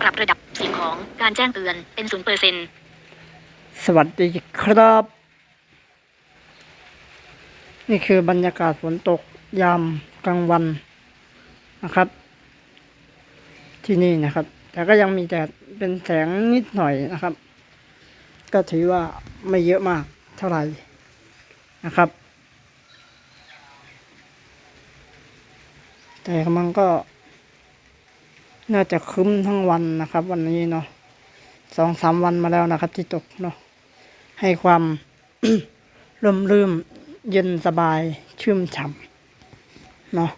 ปรับระดับเสียงของการแจ้งเตือนเป็นศูนย์เปอร์เซ็นต์สวัสดีครับ นี่คือบรรยากาศฝนตกยามกลางวันนะครับ ที่นี่นะครับ แต่ก็ยังมีแดดเป็นแสงนิดหน่อยนะครับ ก็ถือว่าไม่เยอะมากเท่าไหร่นะครับ แต่มันก็ น่าจะคึ้มทั้งวันนะครับ วันนี้เนาะสองสามวันมาแล้วนะครับ ที่ตกเนาะให้ความร่มรื่มเย็นสบายชุ่มฉ่ำเนาะ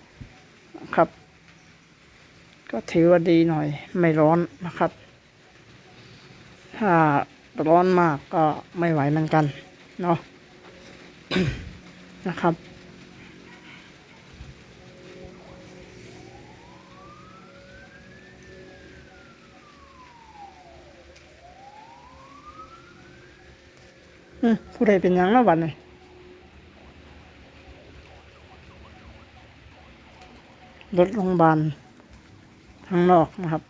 ครับ ก็ถือว่าดีหน่อย ไม่ร้อนนะครับ ถ้าร้อนมากก็ไม่ไหวเหมือนกัน เนาะนะครับ ผู้ใดเป็นหยังแล้ววันนี้รถโรงพยาบาลข้างนอกนะครับ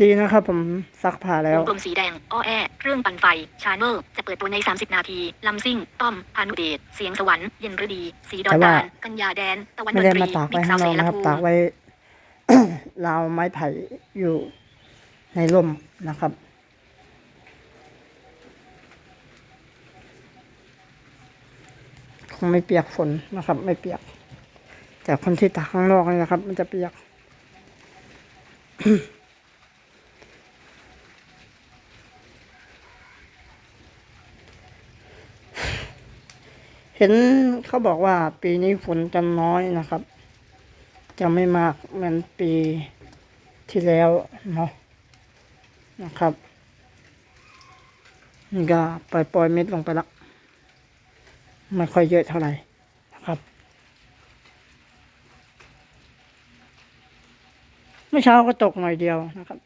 ดีนะครับผมซักผ้าแล้ววงกลมสีแดงอ้อแอเครื่องปั่นไฟ ชาร์เนลจะเปิดตัวใน 30 นาทีลำซิ่ง ต้อมพานุเดชเสียงสวรรค์เย็นฤดี สีดอนแต่ว่าตาลกัญญาแดน ตะวันไม่ดนได้ตรีมาตากไว้บิ๊กข้าซางวนเสอกรนะครับภูตากมิไว้ ราวไม้ไผ่อยู่ในร่มนะครับ คงไม่เปียกฝนนะครับ ไม่เปียก แต่คนที่ตากข้างนอกนี่นะครับ มันจะเปียก เห็นเขาบอกว่าปีนี้ฝนจะน้อยนะครับ จะไม่มากเหมือนปีที่แล้วเนาะนะครับนี่ก็ปล่อยปล่อยเม็ดลงไปละไม่ค่อยเยอะเท่าไหร่นะครับเมื่อเช้าก็ตกหน่อยเดียวนะครับ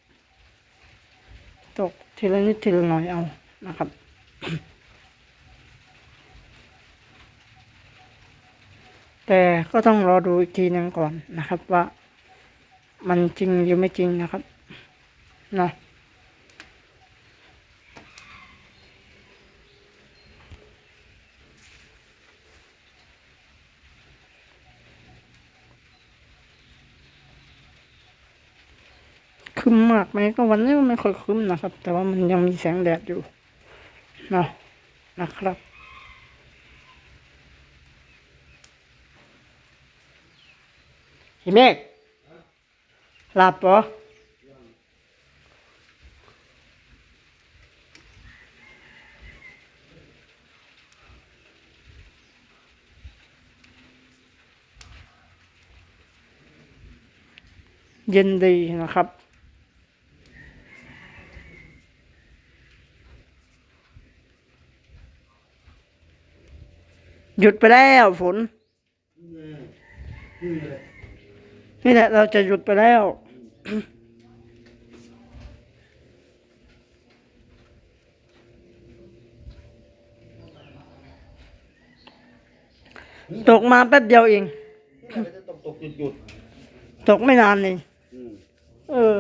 ตกทีละนิดทีละหน่อยเอานะครับ แต่ก็ต้องรอดูอีกทีหนึงก่อนนะครับว่า มันจริงหรือไม่จริงนะครับเนาะครึ้มมากไหมก็วันนี้ไม่ค่อยคึมนะครับ แต่ว่ามันยังมีแสงแดดอยู่เนาะนะครับ เห็นเมฆหลับปะเย็นดีนะครับ หยุดไปแล้วฝน นี่แหละเราจะหยุดไปแล้ว ตกมาแป๊บเดียวเอง ตกตกหยุดหยุดตกไม่นานเองเออ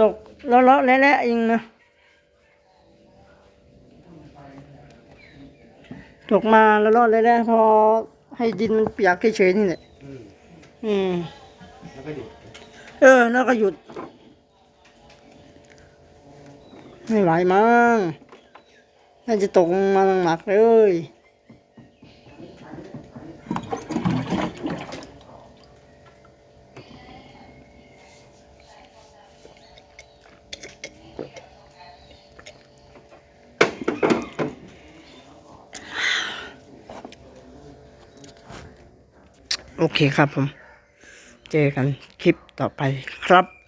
ตกล้วเลาะๆและๆเองนะ ตกมาล้วเลาะๆและๆพอให้ดินมันเปียกเฉยๆนี่แหละ อืม แล้วก็หยุดเออ แล้วก็หยุด ไม่ไหวมั้งน่าจะตกมาหนักเลยโอเคครับผม เจอกันคลิปต่อไปครับ